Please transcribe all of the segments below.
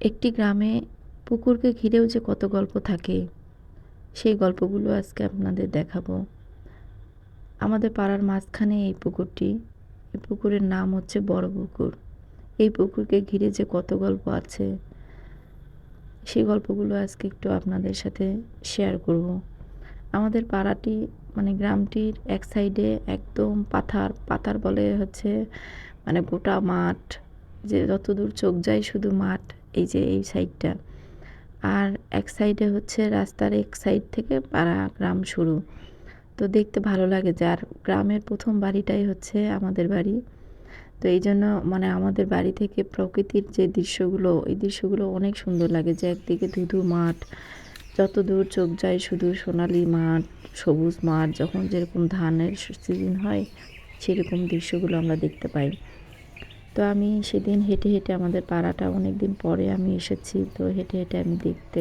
একটি গ্রামে পুকুরকে ঘিরেও যে কত গল্প থাকে, সেই গল্পগুলো আজকে আপনাদের দেখাবো। আমাদের পাড়ার মাঝখানে এই পুকুরটি। এই পুকুরের নাম হচ্ছে বড় পুকুর। এই পুকুরকে ঘিরে যে কত গল্প আছে, সেই গল্পগুলো আজকে একটু আপনাদের সাথে শেয়ার করব। আমাদের পাড়াটি মানে গ্রামটির এক সাইডে একদম পাথার পাথার বলে হচ্ছে মানে গোটা মাঠ, যে যতদূর চোখ যায় শুধু মাঠ। এই যে, এই সাইডটা। আর এক সাইডে হচ্ছে রাস্তার এক সাইড থেকে পাড়া গ্রাম শুরু। তো দেখতে ভালো লাগে যে, আর গ্রামের প্রথম বাড়িটাই হচ্ছে আমাদের বাড়ি। তো এই জন্য মানে আমাদের বাড়ি থেকে প্রকৃতির যে দৃশ্যগুলো এই দৃশ্যগুলো অনেক সুন্দর লাগে যে, একদিকে ধুধু মাঠ, যত দূর চোখ যায় শুধু সোনালি মাঠ, সবুজ মাঠ, যখন যেরকম ধানের সিজন হয়, সেরকম দৃশ্যগুলো আমরা দেখতে পাই। তো আমি সেদিন হেঁটে হেঁটে আমাদের পাড়াটা অনেক দিন পরে আমি এসেছি। তো হেঁটে হেঁটে আমি দেখতে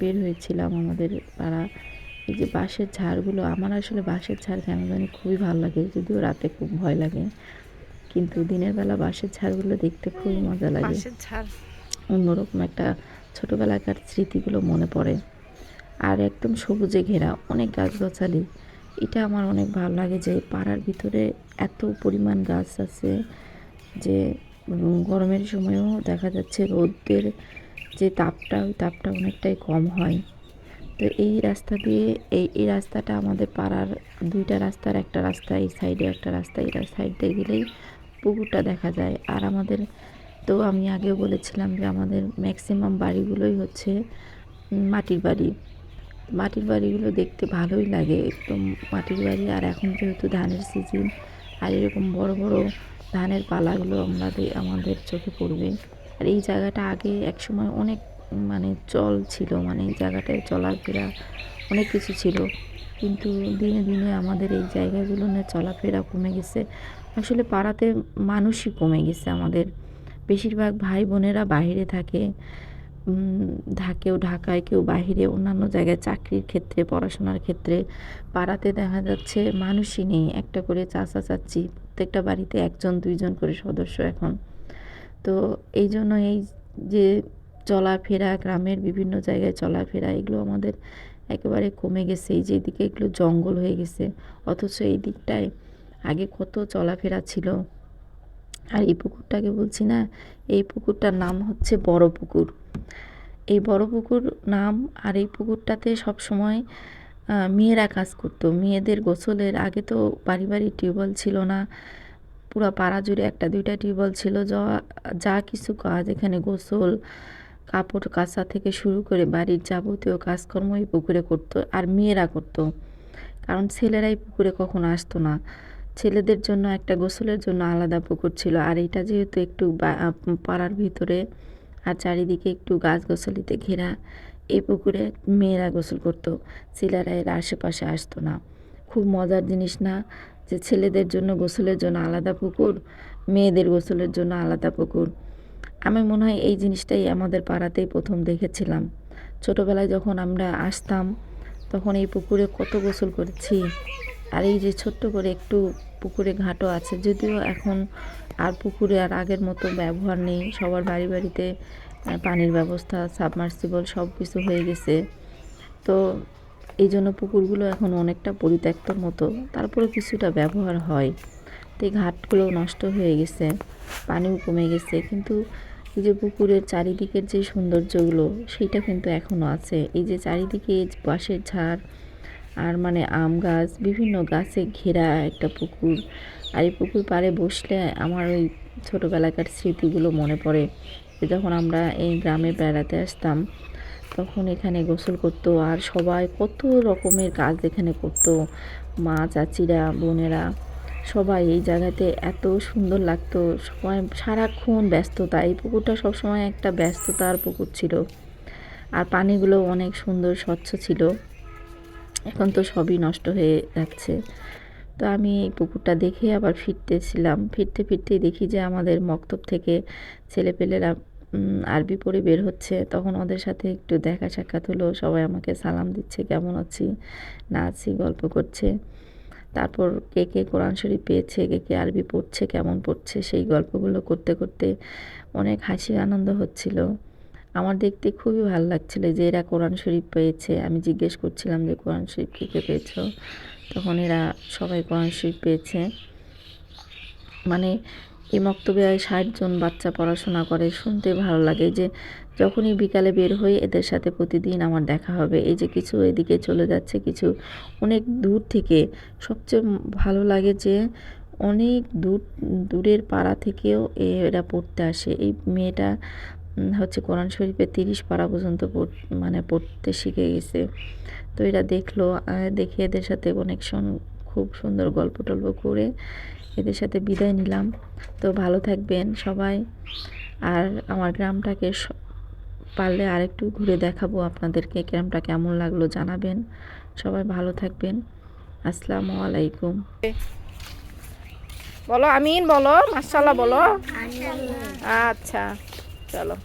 বের হয়েছিলাম আমাদের পাড়া। এই যে বাঁশের ঝাড়গুলো আমার আসলে বাঁশের ঝাড় কেন জানি খুবই ভালো লাগে যদিও রাতে খুব ভয় লাগে। কিন্তু দিনের বেলা বাঁশের ঝাড়গুলো দেখতে খুবই মজা লাগে। অন্যরকম একটা ছোটোবেলাকার স্মৃতিগুলো মনে পড়ে। আর একদম সবুজে ঘেরা অনেক গাছগাছালি। এটা আমার অনেক ভালো লাগে যে পাড়ার ভিতরে এত পরিমাণ গাছ আছে। যে গরমের সময়ও দেখা যাচ্ছে রোদের যে তাপটা, ওই তাপটা অনেকটাই কম হয়। তো এই রাস্তা দিয়ে, এই এই রাস্তাটা আমাদের পাড়ার দুইটা রাস্তার একটা রাস্তা, এই সাইডে একটা রাস্তা, এই সাইড দিয়ে গেলেই পুকুরটা দেখা যায়। আর আমাদের, তো আমি আগেও বলেছিলাম যে আমাদের ম্যাক্সিমাম বাড়িগুলোই হচ্ছে মাটির বাড়ি। মাটির বাড়িগুলো দেখতে ভালোই লাগে, একদম মাটির বাড়ি। আর এখন যেহেতু ধানের সিজন, আর এরকম বড় বড় ধানের পালাগুলো আমাদের আমাদের চোখে পড়বে। আর এই জায়গাটা আগে একসময় অনেক মানে চল ছিল মানে এই জায়গাটায় চলাফেরা অনেক কিছু ছিল। কিন্তু দিনে দিনে আমাদের এই জায়গাগুলো না চলাফেরা কমে গেছে। আসলে পাড়াতে মানুষই কমে গেছে আমাদের। বেশিরভাগ ভাই বোনেরা বাইরে থাকে। কেউ ঢাকায় কেউ বাইরে অন্যান্য জায়গায় চাকরির ক্ষেত্রে, পড়াশোনার ক্ষেত্রে পাড়াতে দেখা যাচ্ছে মানুষই নেই। একটা করে চাচা চাচ্ছি প্রত্যেকটা বাড়িতে একজন, দুইজন করে সদস্য এখন। তো এই জন্য এই যে চলাফেরা, গ্রামের বিভিন্ন জায়গায় চলাফেরা, এগুলো আমাদের একেবারে কমে গেছে। এই যে দিকে এগুলো জঙ্গল হয়ে গেছে। অথচ এই দিকটায় আগে কত চলাফেরা ছিল। আর এই পুকুরটাকে বলছি না, এই পুকুরটার নাম হচ্ছে বড় পুকুর। এই বড় পুকুর নাম আর এই পুকুরটাতে সব সময় মেয়েরা কাজ করতো। মেয়েদের গোসলের আগে তো বাড়ি বাড়ি টিউবওয়েল ছিল না। পুরো পাড়া জুড়ে একটা দুইটা টিউবওয়েল ছিল। যা যা কিছু কাজ এখানে গোসল, কাপড় কাচা থেকে শুরু করে বাড়ির যাবতীয় কাজকর্ম এই পুকুরে করতো আর মেয়েরা করতো। কারণ ছেলেরাই পুকুরে কখনো আসতো না। ছেলেদের জন্য একটা গোসলের জন্য আলাদা পুকুর ছিল। আর এটা যেহেতু একটু পাড়ার ভিতরে আর চারিদিকে একটু গাছ গোসলিতে ঘেরা এই পুকুরে মেয়েরা গোসল করতো। ছেলেরা এর আশেপাশে আসতো না। খুব মজার জিনিস না যে ছেলেদের জন্য গোসলের জন্য আলাদা পুকুর, মেয়েদের গোসলের জন্য আলাদা পুকুর? আমি মনে হয় এই জিনিসটাই আমাদের পাড়াতেই প্রথম দেখেছিলাম। ছোটোবেলায় যখন আমরা আসতাম, তখন এই পুকুরে কত গোসল করেছি। আর এই যে ছোট্ট করে একটু পুকুরে ঘাটও আছে। যদিও এখন আর পুকুরে আর আগের মতো ব্যবহার নেই। সবার বাড়ি বাড়িতে পানির ব্যবস্থা, সাবমার্সিবল সব কিছু হয়ে গেছে। তো এই জন্য পুকুরগুলো এখন অনেকটা পরিত্যক্তর মতো। তারপরে কিছুটা ব্যবহার হয়। তো ঘাটগুলো নষ্ট হয়ে গেছে। পানিও কমে গেছে। কিন্তু এই যে পুকুরের চারিদিকের যে সৌন্দর্যগুলো, সেইটা কিন্তু এখনও আছে। এই যে চারিদিকে বাঁশের ঝাড় আর মানে আম গাছ, বিভিন্ন গাছে ঘেরা একটা পুকুর। আর এই পুকুর পাড়ে বসলে আমার ওই ছোটোবেলাকার স্মৃতিগুলো মনে পড়ে। যখন আমরা এই গ্রামে বেড়াতে আসতাম, তখন এখানে গোসল করতো আর সবাই কত রকমের কাজ এখানে করতো। মা, চাচিরা, বোনেরা, সবাই এই জায়গাতে এত সুন্দর লাগতো। সবাই সারাক্ষণ ব্যস্ততা। এই পুকুরটা সবসময় একটা ব্যস্ততার পুকুর ছিল। আর পানিগুলো অনেক সুন্দর, স্বচ্ছ ছিল। এখন তো সবই নষ্ট হয়ে যাচ্ছে। তো আমি এই পুকুরটা দেখে আবার ফিরতেছিলাম। ফিরতে ফিরতেই দেখি যে আমাদের মক্তব থেকে ছেলেপেলেরা আরবি পড়ে বের হচ্ছে। তখন ওদের সাথে একটু দেখা সাক্ষাৎ হলো। সবাই আমাকে সালাম দিচ্ছে, কেমন আছি? না আছি, গল্প করছে। তারপর কে কে কোরআন শরীফ পেয়েছে, কে কে আরবি পড়ছে, কেমন পড়ছে, সেই গল্পগুলো করতে করতে অনেক হাসি আনন্দ হচ্ছিল। আমার দেখতে খুবই ভালো লাগছিল যে এরা কোরআন শরীফ পেয়েছে। আমি জিজ্ঞেস করছিলাম যে, কোরআন শরীফ কী কে পেয়েছ? তখন এরা সবাই কোরআন শরীফ পেয়েছে। মানে এই মক্তবে ষাট জন বাচ্চা পড়াশোনা করে, শুনতে ভালো লাগে যে যখনই বিকালে বের হই, এদের সাথে প্রতিদিন আমার দেখা হবে। এই যে কিছু এদিকে চলে যাচ্ছে, কিছু অনেক দূর থেকে। সবচেয়ে ভালো লাগে যে অনেক দূর, দূরের পাড়া থেকেও এরা পড়তে আসে। এই মেয়েটা হচ্ছে কোরআন শরীফের তিরিশ পাড়া পর্যন্ত মানে পড়তে শিখে গেছে। তো এরা দেখল দেখে এদের সাথে অনেক সন- খুব সুন্দর গল্প টল্প করে এদের সাথে বিদায় নিলাম। তো ভালো থাকবেন সবাই। আর আমার গ্রামটাকে পারলে আরেকটু ঘুরে দেখাবো আপনাদেরকে, গ্রামটা কেমন লাগল জানাবেন। সবাই ভালো থাকবেন। আসসালামু আলাইকুম। বলো, আমিন বলো মাসাল্লাহ বলো। আচ্ছা। চলো